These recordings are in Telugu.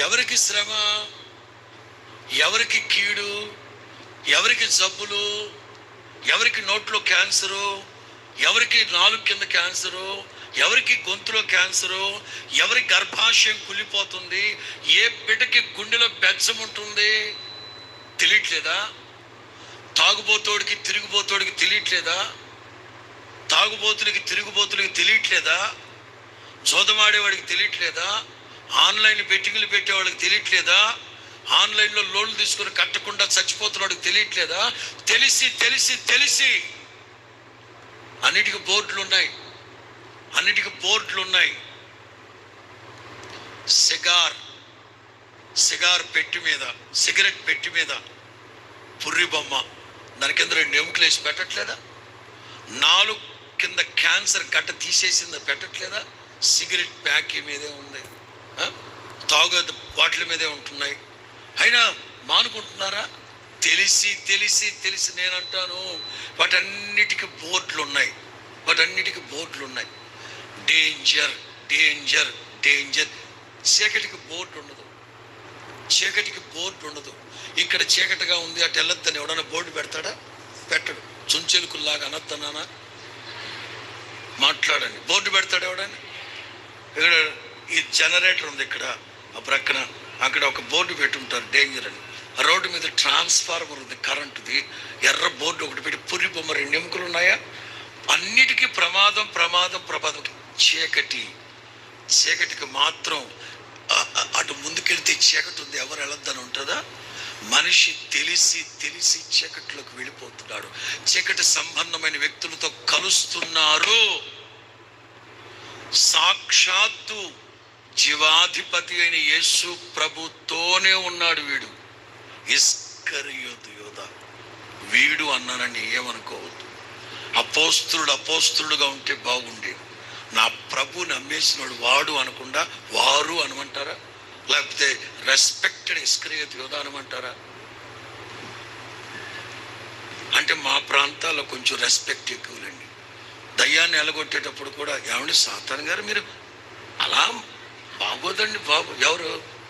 ఎవరికి శ్రమ? ఎవరికి కీడు? ఎవరికి జబ్బులు? ఎవరికి నోట్లో క్యాన్సరు? ఎవరికి నాలుగు కింద క్యాన్సరు? ఎవరికి గొంతులో క్యాన్సరు? ఎవరి గర్భాశయం కులిపోతుంది ఏ బిడ్డకి గుండెలో బెచ్చం ఉంటుంది? తెలియట్లేదా? తాగుబోతోడికి తిరుగుబోతోడికి తెలియట్లేదా? తాగుబోతులకి తిరుగుబోతులకి తెలియట్లేదా? జోదమాడేవాడికి తెలియట్లేదా? ఆన్లైన్ బెట్టింగ్లు పెట్టేవాడికి తెలియట్లేదా? ఆన్లైన్లో లోన్లు తీసుకుని కట్టకుండా చచ్చిపోతున్నవాడికి తెలియట్లేదా? తెలిసి తెలిసి తెలిసి. అన్నిటికీ బోర్డులు ఉన్నాయి అన్నిటికీ బోర్డులు ఉన్నాయి సిగార్ సిగార్ పెట్టి మీద సిగరెట్ పెట్టి మీద పుర్రి బొమ్మ. దాని కింద రెండు ఎముకలు వేసి పెట్టట్లేదా? నాలుగు కింద క్యాన్సర్ గడ్డ తీసేసింది పెట్టట్లేదా? సిగరెట్ ప్యాక్ మీదే ఉంది. తాగు వాటిల మీదే ఉంటున్నాయి. అయినా మానుకుంటున్నారా? తెలిసి తెలిసి తెలిసి నేను అంటాను వాటన్నిటికి బోర్డులు ఉన్నాయి వాటన్నిటికి బోర్డులు ఉన్నాయి డేంజర్ డేంజర్ డేంజర్. చీకటికి బోర్డు ఉండదు చీకటికి బోర్డు ఉండదు ఇక్కడ చీకటిగా ఉంది అటు వెళ్ళొద్దని ఎవడన్నా బోర్డు పెడతాడా? పెట్టడు. చుంచెలుకుల్లాగా అనొద్దన్నానా? మాట్లాడండి. బోర్డు పెడతాడు ఎవడని? ఇక్కడ ఈ జనరేటర్ ఉంది ఇక్కడ ఆ ప్రక్కన. అక్కడ ఒక బోర్డు పెట్టుంటారు డేంజర్ అని. ఆ రోడ్డు మీద ట్రాన్స్ఫార్మర్ ఉంది కరెంటుది. ఎర్ర బోర్డు ఒకటి పెట్టి పురి బొమ్మ రెండు ఎముకలు ఉన్నాయా? అన్నిటికీ ప్రమాదం ప్రమాదం ప్రమాదం. చీకటి. చీకటికి మాత్రం అటు ముందుకెళ్తే చీకటి ఉంది ఎవరు వెళ్ళొద్దని ఉంటుందా? మనిషి తెలిసి తెలిసి చీకటిలోకి వెళ్ళిపోతున్నాడు. చీకటి సంబంధమైన వ్యక్తులతో కలుస్తున్నారు. సాక్షాత్తు జీవాధిపతి అయిన యేసు ప్రభుతోనే ఉన్నాడు వీడు. ఇస్కరియోతు యోధ. వీడు అన్నానని ఏమనుకోవద్దు. అపోస్తుడు అపోస్తుడుగా ఉంటే బాగుండేది. నా ప్రభు నమ్మేసినోడు వాడు అనకుండా వారు అనమంటారా? లేకపోతే రెస్పెక్టెడ్ ఇస్కరియోతు యోధ అనమంటారా? అంటే మా ప్రాంతాల్లో కొంచెం రెస్పెక్ట్ ఎక్కువలండి. దయ్యాన్ని ఎలగొట్టేటప్పుడు కూడా ఏమండి సాతాన్ గారు మీరు అలా బాగోదండి బాబు ఎవరు?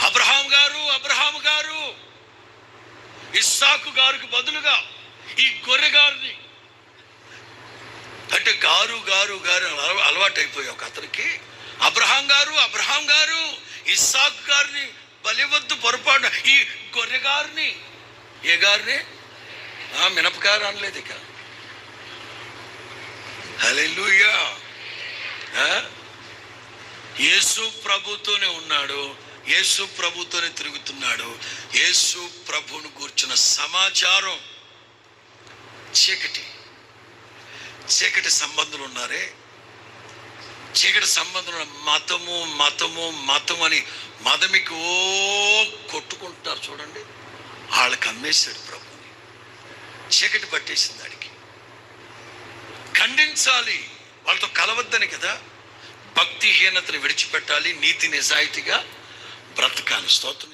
అబ్రహాం గారు అబ్రహాం గారు. ఇస్సాకు గారికి బదులుగా ఈ గొర్రె గారిని అంటే గారు గారు గారు అలవాటు అలవా- ఒక అతనికి. అబ్రహాం గారు అబ్రహాం గారు ఇస్సాకు గారిని బలివద్దు పొరపాటు ఈ గొర్రె గారిని ఏ గారిని? ఆ మినపకారు అనలేదు ఇక హలెలుయా యేసు ప్రభుతోనే ఉన్నాడు. యేసు ప్రభుతోనే తిరుగుతున్నాడు. యేసు ప్రభును కూర్చున్న సమాచారం చీకటి. చీకటి సంబంధులు ఉన్నారే? చీకటి సంబంధులు మతము మతము మతం అని మదమికి ఓ కొట్టుకుంటారు చూడండి. వాళ్ళకి అమ్మేశాడు ప్రభుని. చీకటి పట్టేసింది దానికి ఖండించాలి. వాళ్ళతో కలవద్దని కదా. భక్తిహీనతను విడిచిపెట్టాలి నీతి నిజాయితీగా బ్రతకాలి. స్తోత్రం